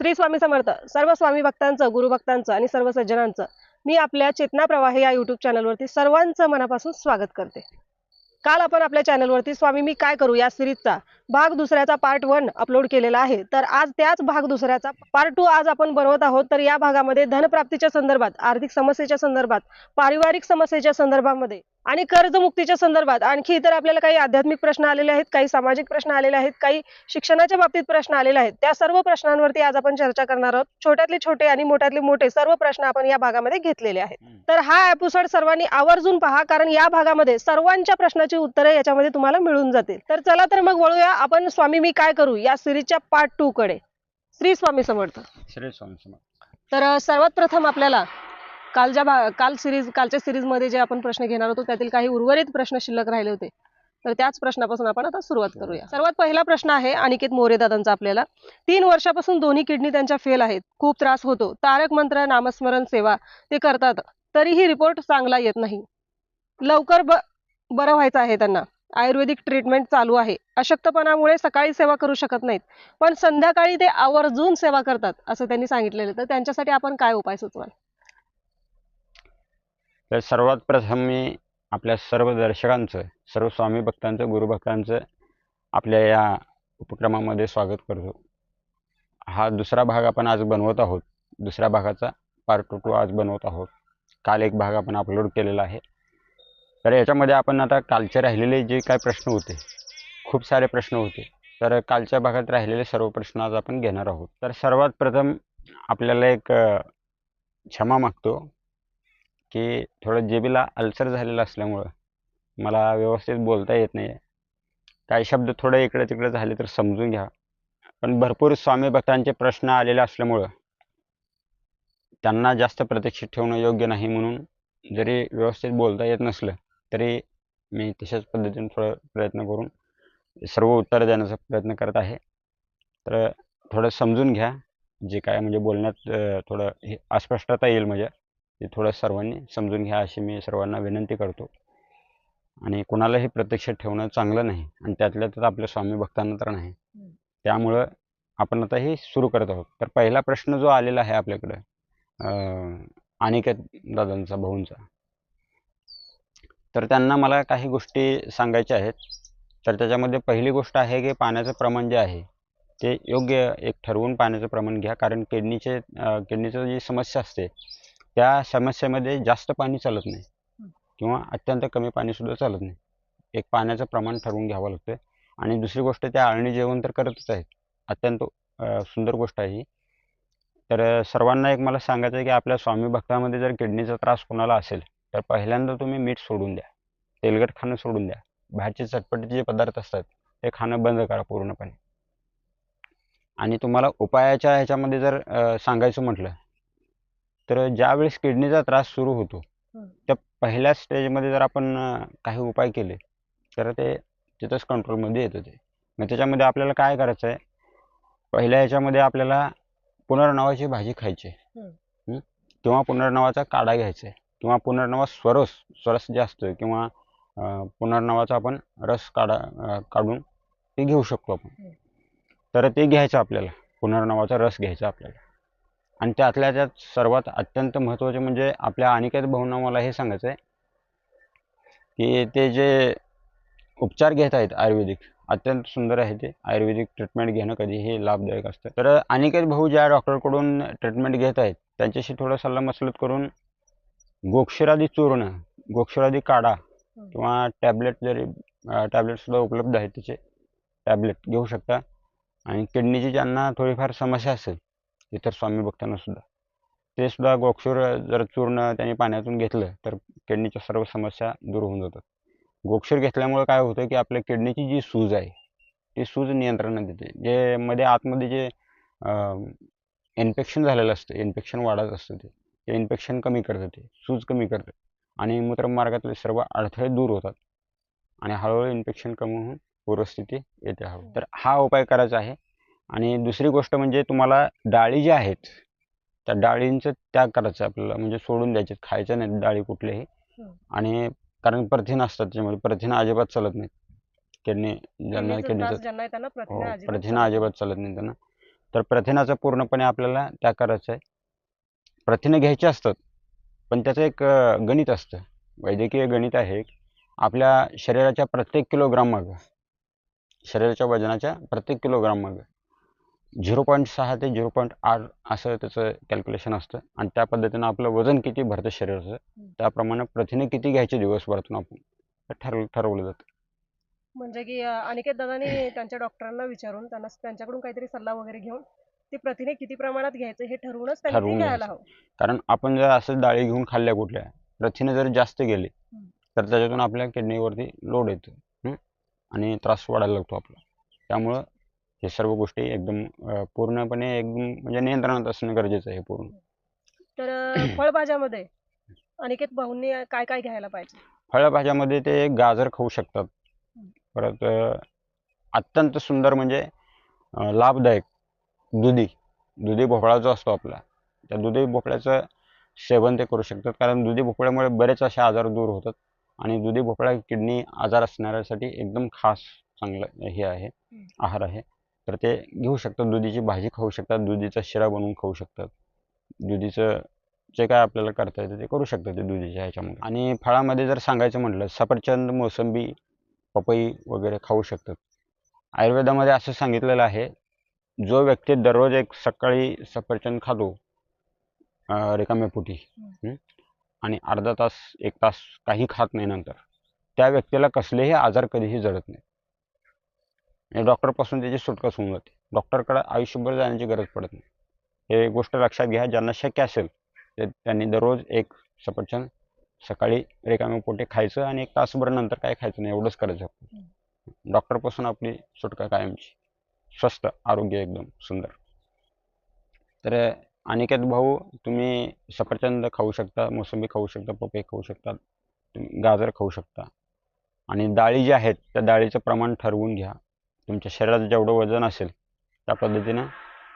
श्री स्वामी समर्थ सर्व स्वामी भक्तांचं गुरुभक्तांचं आणि सर्व सज्जनांचं मी आपल्या चेतना प्रवाह या युट्यूब चॅनलवरती सर्वांचं मनापासून स्वागत करते. काल आपण आपल्या चॅनलवरती स्वामी मी काय करू या सिरीजचा भाग दुसऱ्याचा पार्ट वन अपलोड केलेला आहे. तर आज त्याच भाग दुसऱ्याचा पार्ट टू आज आपण बनवत आहोत. तर या भागामध्ये धनप्राप्तीच्या संदर्भात आर्थिक समस्येच्या संदर्भात पारिवारिक समस्येच्या संदर्भामध्ये आणि कर्जमुक्तीच्या संदर्भात आणखी इतर आपल्याला काही आध्यात्मिक प्रश्न आलेले आहेत काही सामाजिक प्रश्न आलेले आहेत काही शिक्षणाच्या बाबतीत प्रश्न आलेले आहेत. त्या सर्व प्रश्नांवरती आज आपण चर्चा करणार आहोत. छोट्यातले छोटे आणि मोठ्यातले मोठे सर्व प्रश्न आपण या भागामध्ये घेतलेले आहेत. तर हा एपिसोड सर्वांनी आवर्जून पहा कारण या भागामध्ये सर्वांच्या प्रश्नाची उत्तरे याच्यामध्ये तुम्हाला मिळून जातील. तर चला तर मग वळूया आपण स्वामी मी काय करू या सिरीजच्या पार्ट टू कडे. श्री स्वामी समर्थ. श्री स्वामी समर्थ. तर सर्वात प्रथम आपल्याला काल ज्या काल सिरीज कालच्या सिरीजमध्ये जे आपण प्रश्न घेणार होतो त्यातील काही उर्वरित प्रश्न शिल्लक राहिले होते. तर त्याच प्रश्नापासून आपण आता सुरुवात करूया. सर्वात पहिला प्रश्न आहे अनिकेत मोरे दादांचा आपल्याला. तीन वर्षापासून दोन्ही किडनी त्यांच्या फेल आहेत. खूप त्रास होतो. तारक मंत्र नामस्मरण सेवा ते करतात. तरीही रिपोर्ट चांगला येत नाही. लवकर ब बरं व्हायचं आहे त्यांना. आयुर्वेदिक ट्रीटमेंट चालू आहे. अशक्तपणामुळे सकाळी सेवा करू शकत नाहीत. पण संध्याकाळी ते आवर्जून सेवा करतात असं त्यांनी सांगितलेलं तर त्यांच्यासाठी आपण काय उपाय सुचवाल? तर सर्वात प्रथम मी आपल्या सर्व दर्शकांचं सर्व स्वामी भक्तांचं गुरुभक्तांचं आपल्या या उपक्रमामध्ये स्वागत करतो. हा दुसरा भाग आपण आज बनवत आहोत. दुसऱ्या भागाचा पार्ट टू आज बनवत आहोत. काल एक भाग आपण अपलोड केलेला आहे. तर याच्यामध्ये आपण आता कालचे राहिलेले जे काय प्रश्न होते खूप सारे प्रश्न होते. तर कालच्या भागात राहिलेले सर्व प्रश्न आज आपण घेणार आहोत. तर सर्वात प्रथम आपल्याला एक क्षमा मागतो. की थोडं जेबीला अल्सर झालेलं असल्यामुळं मला व्यवस्थित बोलता येत नाही काही शब्द थोडे इकडे तिकडे झाले तर समजून घ्या. पण भरपूर स्वामी भक्तांचे प्रश्न आलेले असल्यामुळं त्यांना जास्त प्रतीक्षित ठेवणं योग्य नाही म्हणून जरी व्यवस्थित बोलता येत नसलं तरी मी तशाच पद्धतीने थोडं प्रयत्न करून सर्व उत्तर देण्याचा प्रयत्न करत आहे. तर थोडं समजून घ्या. जे काय म्हणजे बोलण्यात थोडं हे अस्पष्टता येईल म्हणजे. ते थोडं सर्वांनी समजून घ्या अशी मी सर्वांना विनंती करतो. आणि कुणालाही प्रत्यक्ष ठेवणं चांगलं नाही आणि त्यातल्या त्यात आपल्या स्वामी भक्तांना तर नाही. त्यामुळं आपण आता हे सुरू करत आहोत. तर पहिला प्रश्न जो आलेला आहे आपल्याकडं अनिकेत दादांचा भाऊंचा. तर त्यांना मला काही गोष्टी सांगायच्या आहेत. तर त्याच्यामध्ये पहिली गोष्ट आहे की पाण्याचं प्रमाण जे आहे ते योग्य एक ठरवून पाण्याचं प्रमाण घ्या. कारण किडनीचे किडनीचं जी समस्या असते त्या समस्येमध्ये जास्त पाणी चालत नाही. किंवा अत्यंत कमी पाणीसुद्धा चालत नाही. एक पाण्याचं प्रमाण ठरवून घ्यावं लागतं आणि दुसरी गोष्ट त्या आळणी जेवण तर करतच आहेत. अत्यंत सुंदर गोष्ट आहे ही. तर सर्वांना एक मला सांगायचं आहे की आपल्या स्वामी भक्तामध्ये जर किडनीचा त्रास कोणाला असेल तर पहिल्यांदा तुम्ही मीठ सोडून द्या. तेलकट खाणं सोडून द्या. बाहेरचे चटपटीचे जे पदार्थ असतात ते खाणं बंद करा पूर्णपणे. आणि तुम्हाला उपायाच्या ह्याच्यामध्ये जर सांगायचं म्हटलं तर ज्यावेळेस किडनीचा त्रास सुरू होतो. त्या पहिल्या स्टेजमध्ये जर आपण काही उपाय केले तर ते तिथंच कंट्रोलमध्ये येतं ते. मग त्याच्यामध्ये आपल्याला काय करायचं आहे पहिल्या ह्याच्यामध्ये आपल्याला पुनर्नवाची भाजी खायची? किंवा पुनर्नवाचा काढा घ्यायचा आहे किंवा पुनर्नवा स्वरस स्वरस जे असतं किंवा पुनर्नवाचा आपण रस काढा काढून ते घेऊ शकतो आपण. तर ते घ्यायचं आपल्याला. पुनर्नवाचा रस घ्यायचा आपल्याला. आणि त्यातल्या त्यात सर्वात अत्यंत महत्त्वाचे म्हणजे आपल्या अनिकेत भाऊंना मला हे सांगायचं आहे की ते जे उपचार घेत आहेत आयुर्वेदिक अत्यंत सुंदर आहे ते. आयुर्वेदिक ट्रीटमेंट घेणं कधीही लाभदायक असतं. तर अनिकेत भाऊ ज्या डॉक्टरकडून ट्रीटमेंट घेत आहेत त्यांच्याशी थोडं सल्लामसलत करून गोक्षरादी चूर्ण गोक्षरादी काढा किंवा टॅबलेट जरी टॅबलेटसुद्धा उपलब्ध आहेत त्याचे टॅबलेट घेऊ शकता. आणि किडनीची ज्यांना थोडीफार समस्या असेल इतर स्वामी भक्तांना सुद्धा. ते सुद्धा गोक्षूर जर चूर्ण त्यांनी पाण्यातून घेतलं तर किडनीच्या सर्व समस्या दूर होऊन जातात. गोक्षूर घेतल्यामुळे काय होतं की आपल्या किडनीची जी सूज आहे ती सूज नियंत्रणात येते. जे मध्ये आतमध्ये जे इन्फेक्शन झालेलं असतं इन्फेक्शन वाढत असतं ते ते इन्फेक्शन कमी करतं ते सूज कमी करतं. आणि मूत्रमार्गातले सर्व अडथळे दूर होतात. आणि हळूहळू इन्फेक्शन कमी होऊन पूर्वस्थिती येते हवं तर हा उपाय करायचा आहे. आणि दुसरी गोष्ट म्हणजे तुम्हाला डाळी ज्या आहेत त्या डाळींचं त्याग करायचं आहे आपल्याला. म्हणजे सोडून द्यायचे खायच्या नाहीत डाळी कुठल्याही हं. आणि कारण प्रथिन असतात त्याच्यामध्ये. प्रथिन अजिबात चालत नाहीत. किडनी ज्यांना किडनीचा किडनीचं त्रास ज्यांना त्यांना प्रथिने हो अजिबात चालत नाही त्यांना. तर प्रथिनाचं पूर्णपणे आपल्याला त्या करायचं आहे. प्रथिनं घ्यायची असतात पण त्याचं एक गणित असतं. वैद्यकीय गणित आहे आपल्या शरीराच्या प्रत्येक किलोग्राम मागं शरीराच्या वजनाच्या प्रत्येक किलोग्राम मागं. झिरो पॉईंट सहा ते झिरो पॉईंट आठ असं त्याचं कॅल्क्युलेशन असतं. आणि त्या पद्धतीनं आपलं वजन किती भरतं शरीराचं त्याप्रमाणे प्रथिने किती घ्यायचे दिवसभरातून आपण? हे ठरव ठरवलं जातं. म्हणजे की अनिकेत दादाने त्यांच्या डॉक्टरांना विचारून त्यांना त्यांच्याकडून काहीतरी सल्ला वगैरे घेऊन ते प्रथिने किती प्रमाणात घ्यायचं हे ठरवूनच ठरवून घ्यायला. हवं. कारण आपण जर असं डाळी घेऊन खाल्ल्या कुठल्या प्रथिने जर जास्त गेली. तर त्याच्यातून आपल्या किडनीवरती लोड येतो? आणि त्रास वाढायला लागतो आपला. त्यामुळं हे सर्व गोष्टी एकदम अं, पूर्णपणे एकदम म्हणजे नियंत्रणात असणं गरजेचं आहे पूर्ण. तर अं, फळभाज्यामध्ये अनिकेत भाऊंनी काय काय घ्यायला पाहिजे? फळभाज्यामध्ये ते गाजर खाऊ शकतात. परत अं, अत्यंत सुंदर म्हणजे अं, लाभदायक दुधी. दुधी भोपळा जो असतो आपला त्या दुधी भोपळ्याचं सेवन ते करू शकतात. कारण दुधी भोपळ्यामुळे बरेच असे आजार दूर होतात आणि दुधी भोपळा किडनी आजार असणाऱ्यासाठी एकदम खास चांगलं हे आहे आहार आहे. तर ते घेऊ शकतात. दुधीची भाजी खाऊ शकतात. दुधीचा शिरा बनवून खाऊ शकतात. दुधीचं जे काय आपल्याला करता येतं ते करू शकतात ते दुधीच्या ह्याच्यामध्ये आणि फळामध्ये जर सांगायचं म्हटलं सफरचंद मोसंबी पपई वगैरे खाऊ शकतात. आयुर्वेदामध्ये असं सांगितलेलं आहे जो व्यक्ती दररोज एक सकाळी सफरचंद खातो अं, रिकाम्या पोटी आणि अर्धा तास एक तास काही खात नाही नंतर त्या व्यक्तीला कसलेही आजार कधीही जडत नाही डॉक्टरपासून त्याची सुटकाच होऊन जाते. डॉक्टरकडे आयुष्यभर जाण्याची गरज पडत नाही. हे गोष्ट लक्षात घ्या ज्यांना शक्य असेल ते त्यांनी दररोज एक सफरचंद सकाळी रिकाम्या पोटी खायचं आणि एक तासभर नंतर काय खायचं नाही एवढंच करायचं आपण. डॉक्टरपासून आपली सुटका कायमची. स्वस्थ आरोग्य एकदम सुंदर. तर अनिकेत भाऊ तुम्ही सफरचंद खाऊ शकता मोसंबी खाऊ शकता पपई खाऊ शकता तुम्ही गाजर खाऊ शकता. आणि डाळी ज्या आहेत त्या डाळीचं प्रमाण ठरवून घ्या. तुमच्या शरीरात जेवढं वजन असेल त्या पद्धतीनं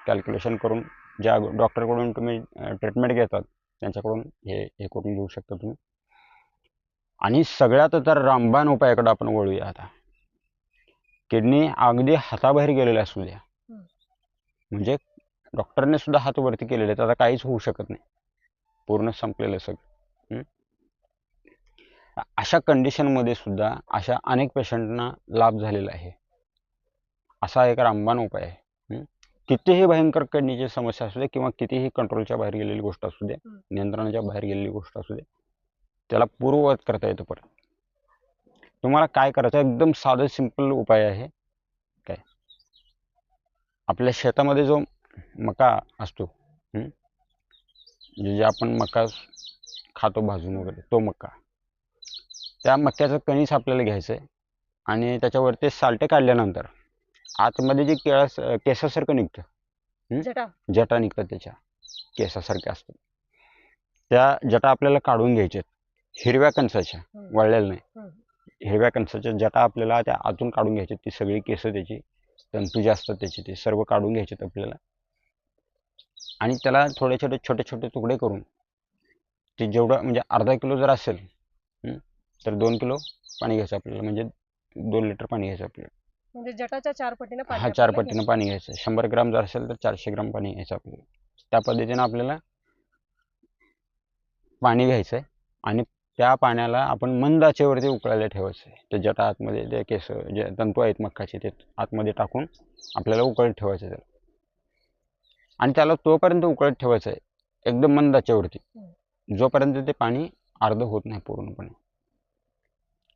कॅल्क्युलेशन करून ज्या डॉक्टरकडून तुम्ही ट्रीटमेंट घेतात त्यांच्याकडून हे हे करून घेऊ शकता तुम्ही. आणि सगळ्यात तर रामबाण उपायाकडे आपण वळूया आता. किडनी अगदी हाताबाहेर गेलेल्या असू द्या. म्हणजे डॉक्टरने सुद्धा हात वरती केलेले आहेत आता काहीच होऊ शकत नाही. पूर्ण संपलेलं सगळं? अशा कंडिशनमध्ये सुद्धा अशा अनेक पेशंटना लाभ झालेला आहे. असा एक रामबाण उपाय आहे? कितीही भयंकर किडनीची समस्या असू दे किंवा कितीही कंट्रोलच्या बाहेर गेलेली गोष्ट असू दे. नियंत्रणाच्या बाहेर गेलेली गोष्ट असू दे त्याला पूर्ववत करता येतं परत तुम्हाला काय करायचं एकदम साधं सिंपल उपाय आहे काय आपल्या शेतामध्ये जो मका असतो? म्हणजे जे आपण मका खातो भाजून वगैरे तो मका त्या मक्याचं कणीस आपल्याला घ्यायचं आहे आणि त्याच्यावरती सालटे काढल्यानंतर आतमध्ये जे केळस केसासारखं निघतं जटा. जटा निघतात त्याच्या. केसासारख्या असतात. त्या जटा आपल्याला काढून घ्यायच्यात. हिरव्या कणसाच्या. वळलेल्या नाही. हिरव्या कणसाच्या जटा आपल्याला त्या आतून काढून घ्यायच्यात. ती सगळी केस त्याची तंतू जे असतात त्याचे ते सर्व काढून घ्यायचेत आपल्याला. आणि त्याला थोडे छोटे छोटे छोटे तुकडे करून ते जेवढं म्हणजे अर्धा किलो जर असेल तर दोन किलो पाणी घ्यायचं आपल्याला. म्हणजे दोन लिटर पाणी घ्यायचं आपल्याला. म्हणजे जटाच्या चार पटीने पाणी हा चार आपल्याला पट्टीनं पाणी घ्यायचं. शंभर ग्राम जर असेल तर चारशे ग्राम पाणी घ्यायचं आपल्याला. त्या पद्धतीनं आपल्याला पाणी घ्यायचं आहे आणि त्या पाण्याला आपण मंद आचेवरती उकळायला ठेवायचं आहे ते जटा आतमध्ये ते केस जे तंतू आहेत मक्काचे ते आतमध्ये टाकून आपल्याला उकळत ठेवायचं आहे त्याला. आणि त्याला तोपर्यंत उकळत ठेवायचं आहे एकदम मंद आचेवरती जोपर्यंत ते पाणी अर्ध होत नाही पूर्णपणे.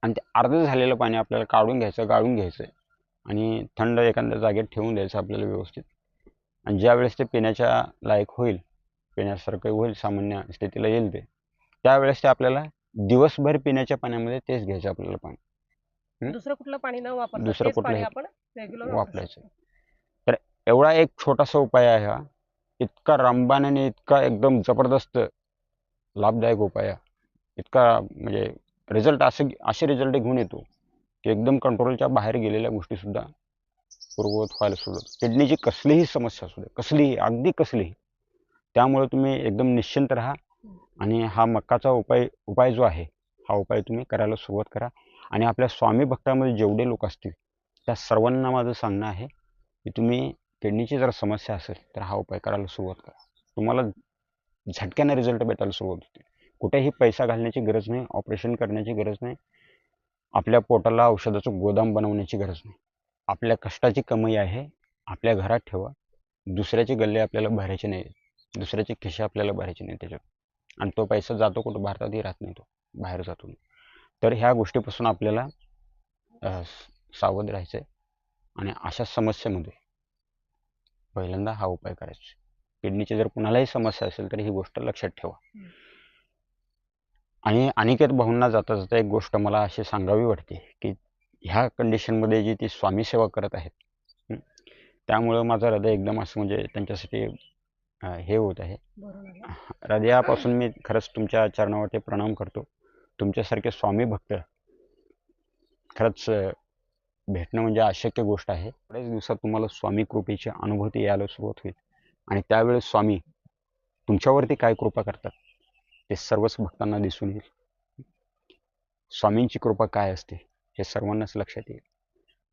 आणि ते अर्ध झालेलं पाणी आपल्याला काढून घ्यायचं गाळून घ्यायचं आहे आणि थंड एखाद्या जागेत ठेवून द्यायचं आपल्याला व्यवस्थित. आणि ज्यावेळेस ते पिण्याच्या लायक होईल पिण्यासारखं होईल सामान्य स्थितीला येईल ते त्यावेळेस ते आपल्याला दिवसभर पिण्याच्या पाण्यामध्ये तेच घ्यायचं आपल्याला पाणी? दुसरं कुठलं पाणी न वापरता दुसरं आपण रेग्युलर वापरायचं. तर एवढा एक छोटासा उपाय आहे हा. इतका रामबाण आणि इतका एकदम जबरदस्त लाभदायक उपाय इतका म्हणजे रिझल्ट असे असे रिझल्ट घेऊन येतो. एकदम कंट्रोलच्या बाहेर गेलेल्या गोष्टीसुद्धा पूर्ववत व्हायला सुरुवात किडनीची कसलीही समस्या असू दे कसलीही अगदी कसलीही त्यामुळे तुम्ही एकदम निश्चिंत राहा आणि हा मक्काचा उपाय उपाय जो आहे हा उपाय तुम्ही करायला सुरुवात करा. आणि आपल्या स्वामी भक्तामध्ये जेवढे लोक असतील त्या सर्वांना माझं सांगणं आहे की तुम्ही किडनीची जर समस्या असेल तर हा उपाय करायला सुरुवात करा. तुम्हाला झटक्याने रिझल्ट भेटायला सुरुवात होते. कुठेही पैसा घालण्याची गरज नाही ऑपरेशन करण्याची गरज नाही आपल्या पोटाला औषधाचं गोदाम बनवण्याची गरज नाही. आपल्या कष्टाची कमाई आहे आपल्या घरात ठेवा. दुसऱ्याचे गल्ले आपल्याला भरायचे नाही दुसऱ्याचे खिशे आपल्याला भरायचे नाही त्याच्यात. आणि तो पैसा जातो कुठं? भारतातही राहत नाही तो बाहेर जातो तर ह्या गोष्टीपासून आपल्याला सावध राहायचं आहे आणि अशा समस्येमध्ये पहिल्यांदा हा उपाय करायचा. किडनीची जर कुणालाही समस्या असेल तर ही गोष्ट लक्षात ठेवा. आणि अनिकेत भाऊंना जाता जाता एक गोष्ट मला अशी सांगावी वाटते की ह्या कंडिशनमध्ये जी ती स्वामी सेवा करत आहेत त्यामुळं माझं हृदय एकदम असं म्हणजे त्यांच्यासाठी हे होत आहे. हृदयापासून मी खरंच तुमच्या चरणावरती प्रणाम करतो. तुमच्यासारखे स्वामी भक्त खरंच भेटणं म्हणजे अशक्य गोष्ट आहे. थोड्याच दिवसात तुम्हाला स्वामी कृपेची अनुभूती यायला सुरुवात होईल. आणि त्यावेळेस स्वामी तुमच्यावरती काय कृपा करतात? ते सर्वच भक्तांना दिसून येईल. स्वामींची कृपा काय असते हे सर्वांनाच लक्षात येईल.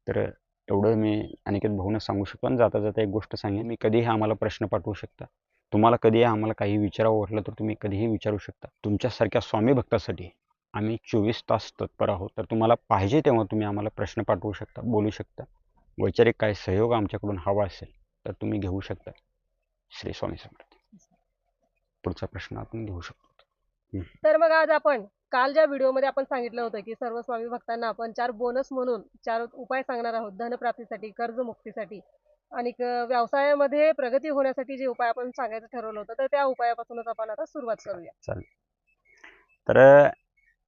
तर एवढं मी अनिकेत भाऊनं सांगू शकतो आणि जाता जाता एक गोष्ट सांगेन मी कधीही आम्हाला प्रश्न पाठवू शकता. तुम्हाला कधीही आम्हाला काही विचारावं वाटलं तर तुम्ही कधीही विचारू शकता. तुमच्यासारख्या स्वामी भक्तासाठी आम्ही चोवीस तास तत्पर आहोत. तर तुम्हाला पाहिजे तेव्हा तुम्ही आम्हाला प्रश्न पाठवू शकता बोलू शकता. वैचारिक काय सहयोग आमच्याकडून हवा असेल तर तुम्ही घेऊ शकता. श्री स्वामी समर्थ. पुढचा प्रश्न आपण घेऊ शकतो. तर मग आज आपण काल ज्या व्हिडिओमध्ये आपण सांगितलं होतं की सर्व स्वामी भक्तांना आपण चार बोनस म्हणून चार उपाय सांगणार आहोत धनप्राप्तीसाठी कर्जमुक्तीसाठी आणि व्यवसायामध्ये प्रगती होण्यासाठी जे उपाय आपण सांगायचं ठरवलं होतं तर त्या उपायापासूनच आपण आता सुरुवात करूया. तर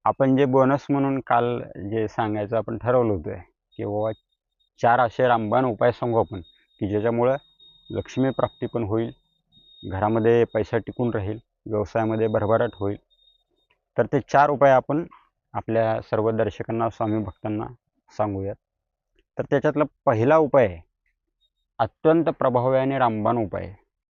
आपण जे बोनस म्हणून काल जे सांगायचं आपण ठरवलं होतं की बाबा चार असे रामबाण उपाय सांगू आपण की ज्याच्यामुळं लक्ष्मी प्राप्ती पण होईल घरामध्ये पैसा टिकून राहील व्यवसायामध्ये भरभराट होईल तर ते चार उपाय आपण आपल्या सर्व दर्शकांना स्वामी भक्तांना सांगूयात. तर त्याच्यातला पहिला उपाय आहे अत्यंत प्रभावी आणि रामबाण उपाय आहे.